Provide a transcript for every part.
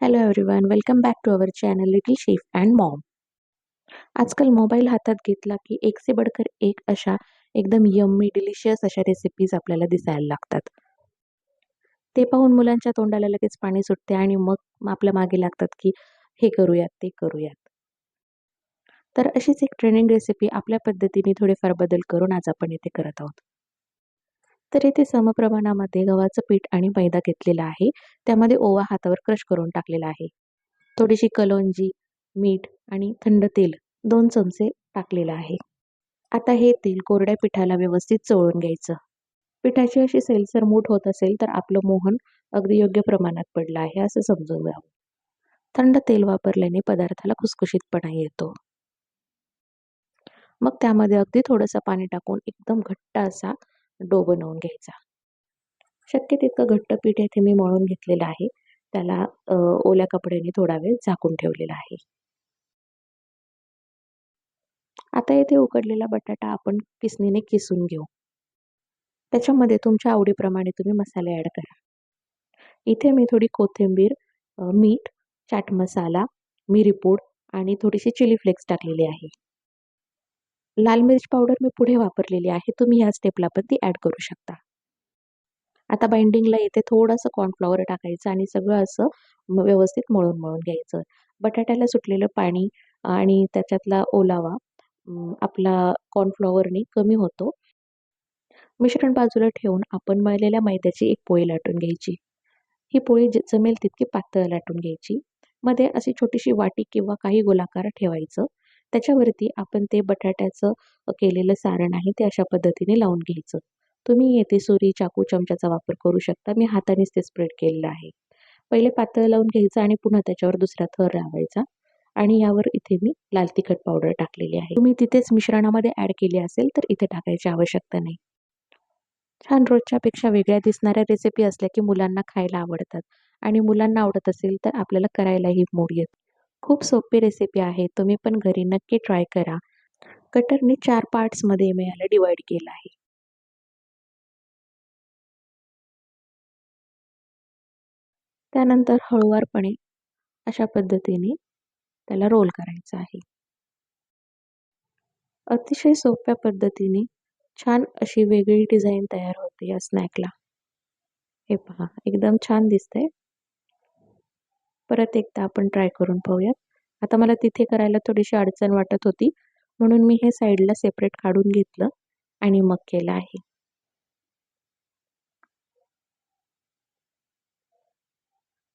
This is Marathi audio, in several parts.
Hello everyone welcome back to our channel little chef and mom आजकाल मोबाईल हातात घेतला की एक से बडकर एक अशा एकदम यम्मी डिलिशियस अशा रेसिपीज आपल्याला दिसायला लागतात. ते पाहून मुलांच्या तोंडाला लगेच पाणी सुटते आणि मग आपल्या मागे लागतात की हे करूयात ते करूयात. तर अशीच एक ट्रेनिंग रेसिपी आपल्या पद्धतीने थोडेफार बदल करून आज आपण इथे करत आहोत. तर इथे समप्रमाणामध्ये गव्हाचं पीठ आणि मैदा घेतलेला आहे. त्यामध्ये ओवा हातावर क्रश करून टाकलेला आहे. थोडीशी कलोंजी मीठ आणि थंड तेल दोन चमचे टाकलेलं आहे. आता हे तेल कोरड्या पिठाला व्यवस्थित चोळून घ्यायचं. पिठाची अशी सेलसर मूठ होत असेल तर आपलं मोहन अगदी योग्य प्रमाणात पडलं आहे असं समजून घ्यावं थंड तेल वापरल्याने पदार्थाला खुसखुशीतपणा येतो. मग त्यामध्ये अगदी थोडंसं पाणी टाकून एकदम घट्ट असा डो बनवून घ्यायचा. शक्य तितकं घट्ट पीठ येथे मी मळून घेतलेलं आहे. त्याला ओल्या कपड्याने थोडा वेळ झाकून ठेवलेला आहे. आता येथे उकडलेला बटाटा आपण किसणीने किसून घेऊ. त्याच्यामध्ये तुमच्या आवडीप्रमाणे तुम्ही मसाले ॲड करा. इथे मी थोडी कोथिंबीर मीठ चाट मसाला मिरीपूड आणि थोडीशी चिली फ्लेक्स टाकलेली आहे. लाल मिरच पावडर मी पुढे वापरलेली आहे. तुम्ही ह्या स्टेपला पण ती ॲड करू शकता. आता बाइंडिंगला येते थोडंसं कॉर्नफ्लॉवर टाकायचं आणि सगळं असं व्यवस्थित मळून मळून घ्यायचं. बटाट्याला सुटलेलं पाणी आणि त्याच्यातला ओलावा आपला कॉर्नफ्लॉवरने कमी होतो. मिश्रण बाजूला ठेवून आपण मळलेल्या मैद्याची एक पोळी लाटून घ्यायची. ही पोळी जमेल तितकी पातळ लाटून घ्यायची. मध्ये अशी छोटीशी वाटी किंवा काही गोलाकार ठेवायचं. त्याच्यावरती आपण ते बटाट्याचं केलेलं सारण आहे ते अशा पद्धतीने लावून घ्यायचं. तुम्ही येथे सुरी चाकू चमच्याचा वापर करू शकता. मी हातानेच ते स्प्रेड केलेलं आहे. पहिले पातळ लावून घ्यायचं आणि पुन्हा त्याच्यावर दुसरा थर लावायचा. आणि यावर इथे मी लाल तिखट पावडर टाकलेली आहे. तुम्ही तिथेच मिश्रणामध्ये ॲड केली असेल तर इथे टाकायची आवश्यकता नाही. छान रोजच्यापेक्षा वेगळ्या दिसणाऱ्या रेसिपी असल्या की मुलांना खायला आवडतात. आणि मुलांना आवडत असेल तर आपल्याला करायलाही मूड येतो. खूप सोपी रेसिपी आहे. तुम्ही पण घरी नक्की ट्राय करा. कटरने चार पार्ट्समध्ये मी याला डिवाइड केलं आहे. त्यानंतर हळूवारपणे अशा पद्धतीने त्याला रोल करायचं आहे. अतिशय सोप्या पद्धतीने छान अशी वेगळी डिझाईन तयार होते या स्नॅकला हे पहा एकदम छान दिसतंय. परत एकदा आपण ट्राय करून पाहूयात. आता मला तिथे करायला थोडीशी अडचण वाटत होती म्हणून मी हे साईडला सेपरेट काढून घेतलं आणि मग केलं आहे.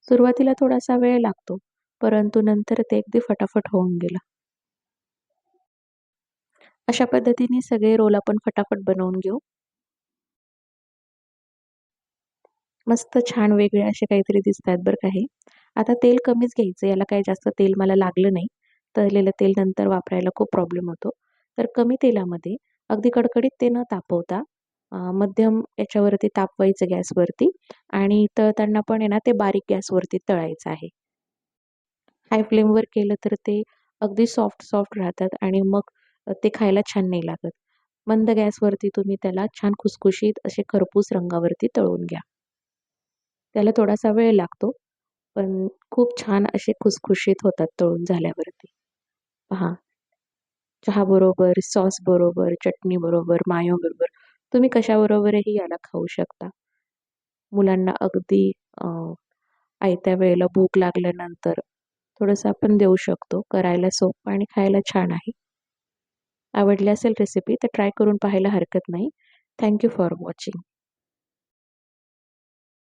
सुरुवातीला थोडासा वेळ लागतो परंतु नंतर ते अगदी फटाफट होऊन गेलं. अशा पद्धतीने सगळे रोल आपण फटाफट बनवून घेऊ. मस्त छान वेगळे असे काहीतरी दिसत आहेत बरं काही आता तेल कमीच घ्यायचं याला काही जास्त तेल मला लागलं नाही. तळलेलं तेल नंतर वापरायला खूप प्रॉब्लेम होतो. तर कमी तेलामध्ये अगदी कडकडीत ते न तापवता मध्यम याच्यावरती तापवायचं गॅसवरती आणि तळताना पण आहे ना ते बारीक गॅसवरती तळायचं आहे. हाय फ्लेमवर केलं तर ते अगदी सॉफ्ट सॉफ्ट राहतात आणि मग ते खायला छान नाही लागत. मंद गॅसवरती तुम्ही त्याला छान खुसखुशीत असे खरपूस रंगावरती तळून घ्या. त्याला थोडासा वेळ लागतो. पण खूप छान असे खुसखुशीत होतात तळून झाल्यावरती. पहा. चहाबरोबर सॉसबरोबर सॉस बरोबर चटणी बरोबर मायो बरोबर. तुम्ही कशाबरोबरही याला खाऊ शकता. मुलांना अगदी आयत्या वेळेला भूक लागल्यानंतर थोडंसं आपण देऊ शकतो. करायला सोपं आणि खायला छान आहे. आवडली असेल रेसिपी तर ट्राय करून पाहायला हरकत नाही. Thank you for watching